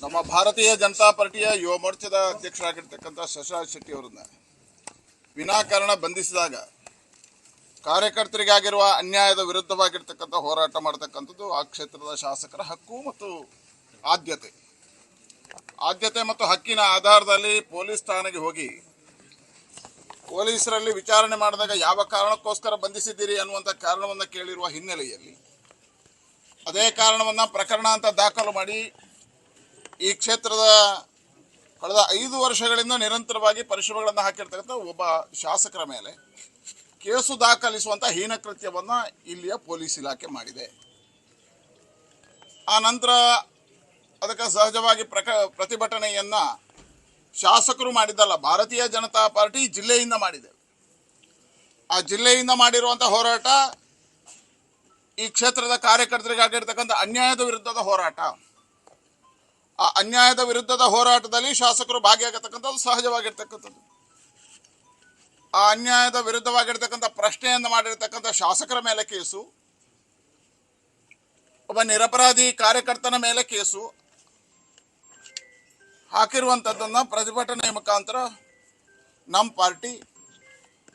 ನಮ್ಮ ಭಾರತೀಯ ಜನತಾ ಪಾರ್ಟಿಯ ಯುವ ಮೋರ್ಚಾದ ಅಧ್ಯಕ್ಷರಾಗಿರ್ತಕ್ಕಂಥ ಶಶರಾಜ್ ಶೆಟ್ಟಿ ಅವರನ್ನ ವಿನಾಕಾರಣ ಬಂಧಿಸಿದಾಗ ಕಾರ್ಯಕರ್ತರಿಗಾಗಿರುವ ಅನ್ಯಾಯದ ವಿರುದ್ಧವಾಗಿರ್ತಕ್ಕಂಥ ಹೋರಾಟ ಮಾಡತಕ್ಕಂಥದ್ದು ಆ ಕ್ಷೇತ್ರದ ಶಾಸಕರ ಹಕ್ಕು ಮತ್ತು ಆದ್ಯತೆ. ಆದ್ಯತೆ ಮತ್ತು ಹಕ್ಕಿನ ಆಧಾರದಲ್ಲಿ ಪೊಲೀಸ್ ಠಾಣೆಗೆ ಹೋಗಿ ಪೊಲೀಸರಲ್ಲಿ ವಿಚಾರಣೆ ಮಾಡಿದಾಗ ಯಾವ ಕಾರಣಕ್ಕೋಸ್ಕರ ಬಂಧಿಸಿದ್ದೀರಿ ಅನ್ನುವಂಥ ಕಾರಣವನ್ನು ಕೇಳಿರುವ ಹಿನ್ನೆಲೆಯಲ್ಲಿ ಅದೇ ಕಾರಣವನ್ನು ಪ್ರಕರಣ ಅಂತ ದಾಖಲು ಮಾಡಿ ಈ ಕ್ಷೇತ್ರದ ಕಳೆದ ಐದು ವರ್ಷಗಳಿಂದ ನಿರಂತರವಾಗಿ ಪರಿಶ್ರಮಗಳನ್ನು ಹಾಕಿರ್ತಕ್ಕಂಥ ಒಬ್ಬ ಶಾಸಕರ ಮೇಲೆ ಕೇಸು ದಾಖಲಿಸುವಂಥ ಹೀನಕೃತ್ಯವನ್ನು ಇಲ್ಲಿಯ ಪೊಲೀಸ್ ಇಲಾಖೆ ಮಾಡಿದೆ. ಆ ನಂತರ ಅದಕ್ಕೆ ಸಹಜವಾಗಿ ಪ್ರಕ ಪ್ರತಿಭಟನೆಯನ್ನ ಶಾಸಕರು ಮಾಡಿದ್ದಲ್ಲ, ಭಾರತೀಯ ಜನತಾ ಪಾರ್ಟಿ ಜಿಲ್ಲೆಯಿಂದ ಮಾಡಿದೆ. ಆ ಜಿಲ್ಲೆಯಿಂದ ಮಾಡಿರುವಂಥ ಹೋರಾಟ ಈ ಕ್ಷೇತ್ರದ ಕಾರ್ಯಕರ್ತರಿಗಾಗಿರ್ತಕ್ಕಂಥ ಅನ್ಯಾಯದ ವಿರುದ್ಧದ ಹೋರಾಟ. ಅನ್ಯಾಯದ ವಿರುದ್ಧದ ಹೋರಾಟದಲ್ಲಿ ಶಾಸಕರು ಭಾಗಿಯಾಗತಕ್ಕಂಥದ್ದು ಸಹಜವಾಗಿರ್ತಕ್ಕಂಥದ್ದು. ಆ ಅನ್ಯಾಯದ ವಿರುದ್ಧವಾಗಿರ್ತಕ್ಕಂಥ ಪ್ರಶ್ನೆಯನ್ನು ಮಾಡಿರ್ತಕ್ಕಂಥ ಶಾಸಕರ ಮೇಲೆ ಕೇಸು, ಒಬ್ಬ ನಿರಪರಾಧಿ ಕಾರ್ಯಕರ್ತನ ಮೇಲೆ ಕೇಸು, ಹಾಕಿರುವಂಥದ್ದನ್ನು ಪ್ರತಿಭಟನೆ ಮುಖಾಂತರ ನಮ್ಮ ಪಾರ್ಟಿ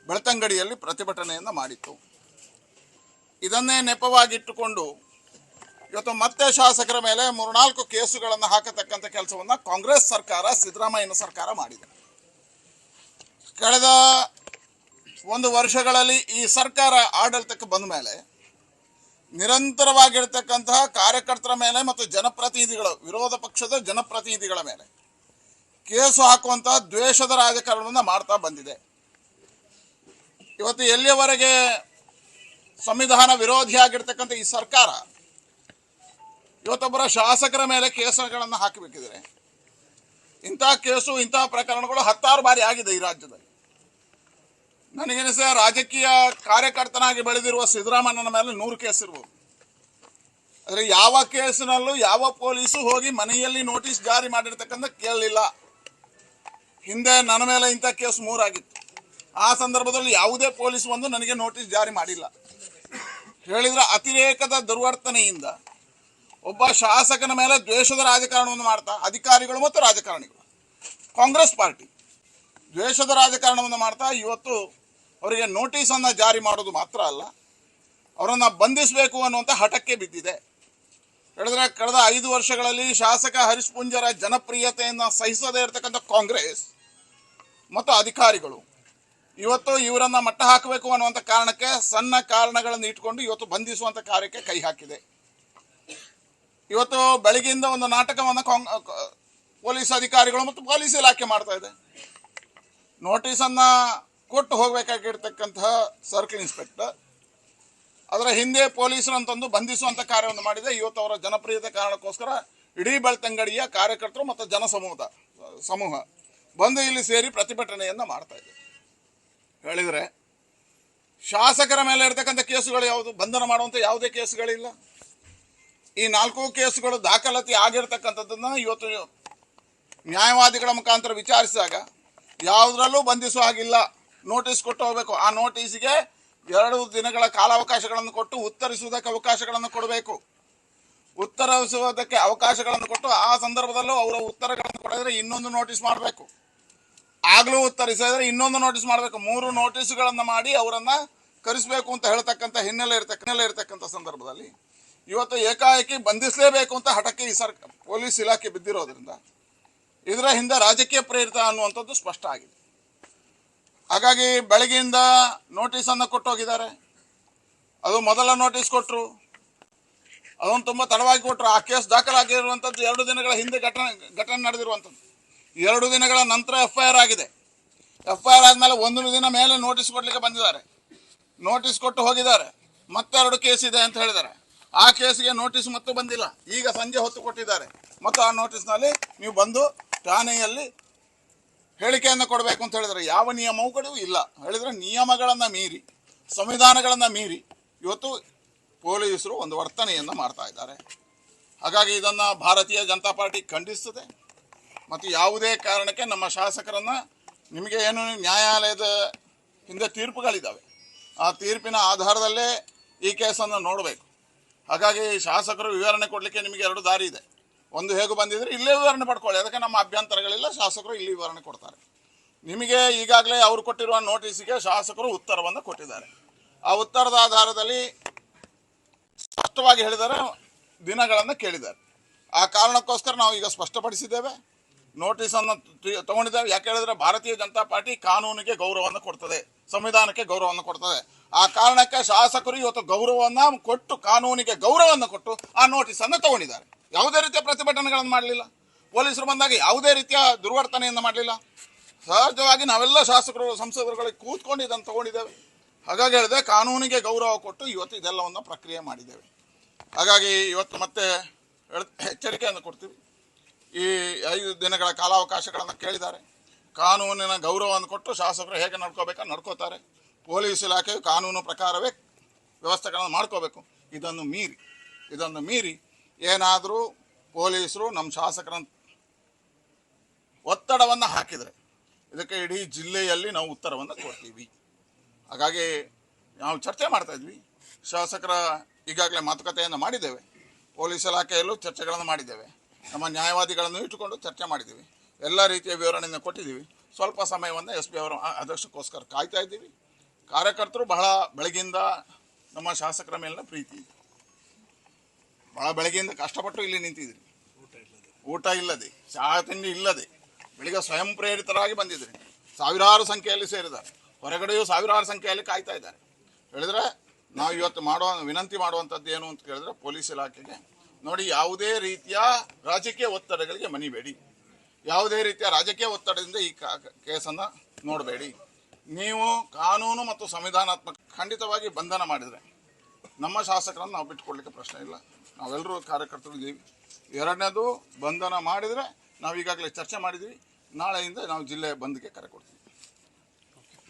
ಬೆಳ್ತಂಗಡಿಯಲ್ಲಿ ಪ್ರತಿಭಟನೆಯನ್ನು ಮಾಡಿತ್ತು. ಇದನ್ನೇ ನೆಪವಾಗಿಟ್ಟುಕೊಂಡು ಇವತ್ತು ಮತ್ತೆ ಶಾಸಕರ ಮೇಲೆ ಮೂರ್ನಾಲ್ಕು ಕೇಸುಗಳನ್ನು ಹಾಕತಕ್ಕಂಥ ಕೆಲಸವನ್ನು ಕಾಂಗ್ರೆಸ್ ಸರ್ಕಾರ, ಸಿದ್ದರಾಮಯ್ಯನ ಸರ್ಕಾರ ಮಾಡಿದೆ. ಕಳೆದ ಒಂದು ವರ್ಷಗಳಲ್ಲಿ ಈ ಸರ್ಕಾರ ಆಡಳಿತಕ್ಕೆ ಬಂದ ಮೇಲೆ ನಿರಂತರವಾಗಿರ್ತಕ್ಕಂತಹ ಕಾರ್ಯಕರ್ತರ ಮೇಲೆ ಮತ್ತು ಜನಪ್ರತಿನಿಧಿಗಳು, ವಿರೋಧ ಪಕ್ಷದ ಜನಪ್ರತಿನಿಧಿಗಳ ಮೇಲೆ ಕೇಸು ಹಾಕುವಂತಹ ದ್ವೇಷದ ರಾಜಕಾರಣವನ್ನು ಮಾಡ್ತಾ ಬಂದಿದೆ. ಇವತ್ತು ಎಲ್ಲಿಯವರೆಗೆ ಸಂವಿಧಾನ ವಿರೋಧಿಯಾಗಿರ್ತಕ್ಕಂಥ ಈ ಸರ್ಕಾರ ಇವತ್ತೊಬ್ಬರ ಶಾಸಕರ ಮೇಲೆ ಕೇಸುಗಳನ್ನು ಹಾಕಬೇಕಿದ್ರೆ ಇಂಥ ಕೇಸು, ಇಂಥ ಪ್ರಕರಣಗಳು ಹತ್ತಾರು ಬಾರಿ ಆಗಿದೆ ಈ ರಾಜ್ಯದಲ್ಲಿ. ನನಗೇನಿಸ ರಾಜಕೀಯ ಕಾರ್ಯಕರ್ತನಾಗಿ ಬೆಳೆದಿರುವ ಸಿದ್ದರಾಮಯ್ಯನ ಮೇಲೆ ನೂರು ಕೇಸ್ ಇರ್ಬೋದು. ಆದರೆ ಯಾವ ಕೇಸಿನಲ್ಲೂ ಯಾವ ಪೊಲೀಸು ಹೋಗಿ ಮನೆಯಲ್ಲಿ ನೋಟಿಸ್ ಜಾರಿ ಮಾಡಿರ್ತಕ್ಕಂಥ ಕೇಳಲಿಲ್ಲ. ಹಿಂದೆ ನನ್ನ ಮೇಲೆ ಇಂಥ ಕೇಸ್ ಮೂರಾಗಿತ್ತು. ಆ ಸಂದರ್ಭದಲ್ಲಿ ಯಾವುದೇ ಪೊಲೀಸ್ ಬಂದು ನನಗೆ ನೋಟಿಸ್ ಜಾರಿ ಮಾಡಿಲ್ಲ. ಹೇಳಿದ್ರೆ ಅತಿರೇಕದ ದುರ್ವರ್ತನೆಯಿಂದ ಒಬ್ಬ ಶಾಸಕನ ಮೇಲೆ ದ್ವೇಷದ ರಾಜಕಾರಣವನ್ನು ಮಾಡ್ತಾ ಅಧಿಕಾರಿಗಳು ಮತ್ತು ರಾಜಕಾರಣಿಗಳು. ಕಾಂಗ್ರೆಸ್ ಪಾರ್ಟಿ ದ್ವೇಷದ ರಾಜಕಾರಣವನ್ನು ಮಾಡ್ತಾ ಇವತ್ತು ಅವರಿಗೆ ನೋಟಿಸನ್ನು ಜಾರಿ ಮಾಡೋದು ಮಾತ್ರ ಅಲ್ಲ, ಅವರನ್ನು ಬಂಧಿಸಬೇಕು ಅನ್ನುವಂಥ ಹಠಕ್ಕೆ ಬಿದ್ದಿದೆ. ಹೇಳಿದ್ರೆ ಕಳೆದ ಐದು ವರ್ಷಗಳಲ್ಲಿ ಶಾಸಕ ಹರೀಶ್ ಪುಂಜರ ಜನಪ್ರಿಯತೆಯನ್ನು ಸಹಿಸದೇ ಇರತಕ್ಕಂಥ ಕಾಂಗ್ರೆಸ್ ಮತ್ತು ಅಧಿಕಾರಿಗಳು ಇವತ್ತು ಇವರನ್ನ ಮಟ್ಟ ಹಾಕಬೇಕು ಅನ್ನುವಂಥ ಕಾರಣಕ್ಕೆ ಸಣ್ಣ ಕಾರಣಗಳನ್ನು ಇಟ್ಕೊಂಡು ಇವತ್ತು ಬಂಧಿಸುವಂಥ ಕಾರ್ಯಕ್ಕೆ ಕೈ ಹಾಕಿದೆ. ಇವತ್ತು ಬೆಳಗ್ಗೆಯಿಂದ ಒಂದು ನಾಟಕವನ್ನು ಪೊಲೀಸ್ ಅಧಿಕಾರಿಗಳು ಮತ್ತು ಪೊಲೀಸ್ ಇಲಾಖೆ ಮಾಡ್ತಾ ಇದೆ. ನೋಟಿಸನ್ನು ಕೊಟ್ಟು ಹೋಗಬೇಕಾಗಿರ್ತಕ್ಕಂತಹ ಸರ್ಕಲ್ ಇನ್ಸ್ಪೆಕ್ಟರ್, ಅದರ ಹಿಂದೆ ಪೊಲೀಸರು ಅಂತಂದು ಬಂಧಿಸುವಂಥ ಕಾರ್ಯವನ್ನು ಮಾಡಿದೆ. ಇವತ್ತು ಅವರ ಜನಪ್ರಿಯತೆ ಕಾರಣಕ್ಕೋಸ್ಕರ ಇಡೀ ಬೆಳ್ತಂಗಡಿಯ ಕಾರ್ಯಕರ್ತರು ಮತ್ತು ಜನಸಮೂಹದ ಸಮೂಹ ಬಂದು ಇಲ್ಲಿ ಸೇರಿ ಪ್ರತಿಭಟನೆಯನ್ನು ಮಾಡ್ತಾ ಇದೆ. ಹೇಳಿದರೆ, ಶಾಸಕರ ಮೇಲೆ ಇರ್ತಕ್ಕಂಥ ಕೇಸುಗಳು ಯಾವುದು? ಬಂಧನ ಮಾಡುವಂಥ ಯಾವುದೇ ಕೇಸುಗಳಿಲ್ಲ. ಈ ನಾಲ್ಕು ಕೇಸುಗಳು ದಾಖಲಾತಿ ಆಗಿರ್ತಕ್ಕಂಥದ್ದನ್ನು ಇವತ್ತು ನ್ಯಾಯವಾದಿಗಳ ಮುಖಾಂತರ ವಿಚಾರಿಸಿದಾಗ ಯಾವುದರಲ್ಲೂ ಬಂಧಿಸುವ ಹಾಗಿಲ್ಲ. ನೋಟಿಸ್ ಕೊಟ್ಟು ಹೋಗಬೇಕು. ಆ ನೋಟಿಸಿಗೆ ಎರಡು ದಿನಗಳ ಕಾಲಾವಕಾಶಗಳನ್ನು ಕೊಟ್ಟು ಉತ್ತರಿಸುವುದಕ್ಕೆ ಅವಕಾಶಗಳನ್ನು ಕೊಡಬೇಕು. ಉತ್ತರಿಸುವುದಕ್ಕೆ ಅವಕಾಶಗಳನ್ನು ಕೊಟ್ಟು ಆ ಸಂದರ್ಭದಲ್ಲೂ ಅವರ ಉತ್ತರಗಳನ್ನು ಕೊಡಿದ್ರೆ ಇನ್ನೊಂದು ನೋಟಿಸ್ ಮಾಡಬೇಕು. ಆಗಲೂ ಉತ್ತರಿಸಿದ್ರೆ ಇನ್ನೊಂದು ನೋಟಿಸ್ ಮಾಡಬೇಕು. ಮೂರು ನೋಟಿಸ್ಗಳನ್ನು ಮಾಡಿ ಅವರನ್ನು ಕರೆಸಬೇಕು ಅಂತ ಹೇಳ್ತಕ್ಕಂಥ ಹಿನ್ನೆಲೆ ಇರ್ತಕ್ಕ ಹಿನ್ನೆಲೆ ಇರ್ತಕ್ಕಂಥ ಸಂದರ್ಭದಲ್ಲಿ ಇವತ್ತು ಏಕಾಏಕಿ ಬಂಧಿಸಲೇಬೇಕು ಅಂತ ಹಠಕ್ಕೆ ಈ ಸರ್ ಪೊಲೀಸ್ ಇಲಾಖೆ ಬಿದ್ದಿರೋದ್ರಿಂದ ಇದರ ಹಿಂದೆ ರಾಜಕೀಯ ಪ್ರೇರಿತ ಅನ್ನುವಂಥದ್ದು ಸ್ಪಷ್ಟ ಆಗಿದೆ. ಹಾಗಾಗಿ ಬೆಳಗ್ಗೆಯಿಂದ ನೋಟಿಸನ್ನು ಕೊಟ್ಟು ಹೋಗಿದ್ದಾರೆ ಅದು ಮೊದಲ ನೋಟಿಸ್ ಕೊಟ್ಟರು ಅದೊಂದು ತುಂಬ ತಡವಾಗಿ ಕೊಟ್ಟರು ಆ ಕೇಸ್ ದಾಖಲಾಗಿರುವಂಥದ್ದು ಎರಡು ದಿನಗಳ ಹಿಂದೆ ಘಟನೆ ಘಟನೆ ನಡೆದಿರುವಂಥದ್ದು. ಎರಡು ದಿನಗಳ ನಂತರ ಎಫ್ ಐ ಆರ್ ಆಗಿದೆ. ಎಫ್ ಐ ಆರ್ ಆದಮೇಲೆ ಒಂದು ದಿನ ಮೇಲೆ ನೋಟಿಸ್ ಕೊಡಲಿಕ್ಕೆ ಬಂದಿದ್ದಾರೆ. ನೋಟಿಸ್ ಕೊಟ್ಟು ಹೋಗಿದ್ದಾರೆ. ಮತ್ತೆರಡು ಕೇಸ್ ಇದೆ ಅಂತ ಹೇಳಿದ್ದಾರೆ. ಆ ಕೇಸಿಗೆ ನೋಟಿಸ್ ಮತ್ತು ಬಂದಿಲ್ಲ. ಈಗ ಸಂಜೆ ಹೊತ್ತು ಕೊಟ್ಟಿದ್ದಾರೆ. ಮತ್ತು ಆ ನೋಟಿಸ್ನಲ್ಲಿ ನೀವು ಬಂದು ಠಾಣೆಯಲ್ಲಿ ಹೇಳಿಕೆಯನ್ನು ಕೊಡಬೇಕು ಅಂತ ಹೇಳಿದರೆ ಯಾವ ನಿಯಮವುಗಳೂ ಇಲ್ಲ. ಹೇಳಿದರೆ ನಿಯಮಗಳನ್ನು ಮೀರಿ, ಸಂವಿಧಾನಗಳನ್ನು ಮೀರಿ ಇವತ್ತು ಪೊಲೀಸರು ಒಂದು ವರ್ತನೆಯನ್ನು ಮಾಡ್ತಾ ಇದ್ದಾರೆ. ಹಾಗಾಗಿ ಇದನ್ನು ಭಾರತೀಯ ಜನತಾ ಪಾರ್ಟಿ ಖಂಡಿಸ್ತದೆ ಮತ್ತು ಯಾವುದೇ ಕಾರಣಕ್ಕೆ ನಮ್ಮ ಶಾಸಕರನ್ನು ನಿಮಗೆ ಏನು ನ್ಯಾಯಾಲಯದ ಹಿಂದೆ ತೀರ್ಪುಗಳಿದ್ದಾವೆ ಆ ತೀರ್ಪಿನ ಆಧಾರದಲ್ಲೇ ಈ ಕೇಸನ್ನು ನೋಡಬೇಕು. ಹಾಗಾಗಿ ಶಾಸಕರು ವಿವರಣೆ ಕೊಡಲಿಕ್ಕೆ ನಿಮಗೆ ಎರಡು ದಾರಿ ಇದೆ. ಒಂದು ಹೇಗೆ ಬಂದಿದ್ರೆ ಇಲ್ಲೇ ವಿವರಣೆ ಪಡ್ಕೊಳ್ಳಿ. ಅದಕ್ಕೆ ನಮ್ಮ ಅಭ್ಯಂತರಗಳಿಲ್ಲ. ಶಾಸಕರು ಇಲ್ಲಿ ವಿವರಣೆ ಕೊಡ್ತಾರೆ. ನಿಮಗೆ ಈಗಾಗಲೇ ಅವರು ಕೊಟ್ಟಿರುವ ನೋಟಿಸಿಗೆ ಶಾಸಕರು ಉತ್ತರವನ್ನು ಕೊಟ್ಟಿದ್ದಾರೆ. ಆ ಉತ್ತರದ ಆಧಾರದಲ್ಲಿ ಸ್ಪಷ್ಟವಾಗಿ ಹೇಳಿದರೆ ದಿನಗಳನ್ನು ಕೇಳಿದ್ದಾರೆ. ಆ ಕಾರಣಕ್ಕೋಸ್ಕರ ನಾವು ಈಗ ಸ್ಪಷ್ಟಪಡಿಸಿದ್ದೇವೆ. ನೋಟಿಸನ್ನು ತಗೊಂಡಿದ್ದೇವೆ. ಯಾಕೆ ಹೇಳಿದ್ರೆ ಭಾರತೀಯ ಜನತಾ ಪಾರ್ಟಿ ಕಾನೂನಿಗೆ ಗೌರವವನ್ನು ಕೊಡ್ತದೆ. ಸಂವಿಧಾನಕ್ಕೆ ಗೌರವವನ್ನು ಕೊಡ್ತದೆ. ಆ ಕಾರಣಕ್ಕೆ ಶಾಸಕರು ಇವತ್ತು ಗೌರವವನ್ನು ಕೊಟ್ಟು ಕಾನೂನಿಗೆ ಗೌರವವನ್ನು ಕೊಟ್ಟು ಆ ನೋಟಿಸನ್ನು ತಗೊಂಡಿದ್ದಾರೆ. ಯಾವುದೇ ರೀತಿಯ ಪ್ರತಿಭಟನೆಗಳನ್ನು ಮಾಡಲಿಲ್ಲ. ಪೊಲೀಸರು ಬಂದಾಗ ಯಾವುದೇ ರೀತಿಯ ದುರ್ವರ್ತನೆಯನ್ನು ಮಾಡಲಿಲ್ಲ. ಸಹಜವಾಗಿ ನಾವೆಲ್ಲ ಶಾಸಕರು, ಸಂಸದರುಗಳಿಗೆ ಕೂತ್ಕೊಂಡು ಇದನ್ನು ತಗೊಂಡಿದ್ದೇವೆ. ಹಾಗಾಗಿ ಹೇಳಿದೆ ಕಾನೂನಿಗೆ ಗೌರವ ಕೊಟ್ಟು ಇವತ್ತು ಇದೆಲ್ಲವನ್ನು ಪ್ರಕ್ರಿಯೆ ಮಾಡಿದ್ದೇವೆ. ಹಾಗಾಗಿ ಇವತ್ತು ಮತ್ತೆ ಎಚ್ಚರಿಕೆಯನ್ನು ಕೊಡ್ತೀವಿ. ಈ ಐದು ದಿನಗಳ ಕಾಲಾವಕಾಶಗಳನ್ನು ಕೇಳಿದ್ದಾರೆ. ಕಾನೂನಿನ ಗೌರವವನ್ನು ಕೊಟ್ಟು ಶಾಸಕರು ಹೇಗೆ ನಡ್ಕೋಬೇಕು ನಡ್ಕೋತಾರೆ. ಪೊಲೀಸ್ ಇಲಾಖೆಯು ಕಾನೂನು ಪ್ರಕಾರವೇ ವ್ಯವಸ್ಥೆಗಳನ್ನು ಮಾಡ್ಕೋಬೇಕು. ಇದನ್ನು ಮೀರಿ ಇದನ್ನು ಮೀರಿ ಏನಾದರೂ ಪೊಲೀಸರು ನಮ್ಮ ಶಾಸಕರ ಒತ್ತಡವನ್ನು ಹಾಕಿದರೆ ಇದಕ್ಕೆ ಇಡೀ ಜಿಲ್ಲೆಯಲ್ಲಿ ನಾವು ಉತ್ತರವನ್ನು ಕೊಡ್ತೀವಿ. ಹಾಗಾಗಿ ನಾವು ಚರ್ಚೆ ಮಾಡ್ತಾ ಇದ್ವಿ. ಶಾಸಕರ ಈಗಾಗಲೇ ಮಾತುಕತೆಯನ್ನು ಮಾಡಿದ್ದೇವೆ. ಪೊಲೀಸ್ ಇಲಾಖೆಯಲ್ಲೂ ಚರ್ಚೆಗಳನ್ನು ಮಾಡಿದ್ದೇವೆ. ನಮ್ಮ ನ್ಯಾಯವಾದಿಗಳನ್ನು ಇಟ್ಟುಕೊಂಡು ಚರ್ಚೆ ಮಾಡಿದ್ದೀವಿ. ಎಲ್ಲ ರೀತಿಯ ವಿವರಣೆಯನ್ನು ಕೊಟ್ಟಿದ್ದೀವಿ. ಸ್ವಲ್ಪ ಸಮಯವನ್ನು ಎಸ್ ಪಿ ಅವರ ಅಧ್ಯಕ್ಷಕ್ಕೋಸ್ಕರ ಕಾಯ್ತಾ ಇದ್ದೀವಿ. ಕಾರ್ಯಕರ್ತರು ಬಹಳ ಬೆಳಗಿಂದ ನಮ್ಮ ಶಾಸಕರ ಮೇಲಿನ ಪ್ರೀತಿ ಇದೆ. ಬಹಳ ಬೆಳಗ್ಗೆಯಿಂದ ಕಷ್ಟಪಟ್ಟು ಇಲ್ಲಿ ನಿಂತಿದ್ರಿ. ಊಟ ಇಲ್ಲದೆ, ಚಹಾ ತಿಂಡಿ ಇಲ್ಲದೆ, ಬೆಳಿಗ್ಗೆ ಸ್ವಯಂ ಪ್ರೇರಿತರಾಗಿ ಬಂದಿದ್ರಿ. ಸಾವಿರಾರು ಸಂಖ್ಯೆಯಲ್ಲಿ ಸೇರಿದ್ದಾರೆ. ಹೊರಗಡೆಯೂ ಸಾವಿರಾರು ಸಂಖ್ಯೆಯಲ್ಲಿ ಕಾಯ್ತಾ ಇದ್ದಾರೆ. ಹೇಳಿದ್ರೆ ನಾವು ಇವತ್ತು ಮಾಡುವ, ವಿನಂತಿ ಮಾಡುವಂಥದ್ದು ಏನು ಅಂತ ಕೇಳಿದ್ರೆ ಪೊಲೀಸ್ ಇಲಾಖೆಗೆ, ನೋಡಿ ಯಾವುದೇ ರೀತಿಯ ರಾಜಕೀಯ ಒತ್ತಡಗಳಿಗೆ ಮನಿಬೇಡಿ ಯಾವುದೇ ರೀತಿಯ ರಾಜಕೀಯ ಒತ್ತಡದಿಂದ ಈ ಕೇಸನ್ನು ನೋಡಬೇಡಿ. ನೀವು ಕಾನೂನು ಮತ್ತು ಸಂವಿಧಾನಾತ್ಮಕ ಖಂಡಿತವಾಗಿ ಬಂಧನ ಮಾಡಿದರೆ ನಮ್ಮ ಶಾಸಕರನ್ನು ನಾವು ಬಿಟ್ಟುಕೊಡ್ಲಿಕ್ಕೆ ಪ್ರಶ್ನೆ ಇಲ್ಲ. ನಾವೆಲ್ಲರೂ ಕಾರ್ಯಕರ್ತರು ಇದ್ದೀವಿ ಎರಡನೇದು, ಬಂಧನ ಮಾಡಿದರೆ ನಾವು ಈಗಾಗಲೇ ಚರ್ಚೆ ಮಾಡಿದ್ದೀವಿ ನಾಳೆಯಿಂದ ನಾವು ಜಿಲ್ಲೆ ಬಂದ್ಗೆ ಕರೆ ಕೊಡ್ತೀವಿ.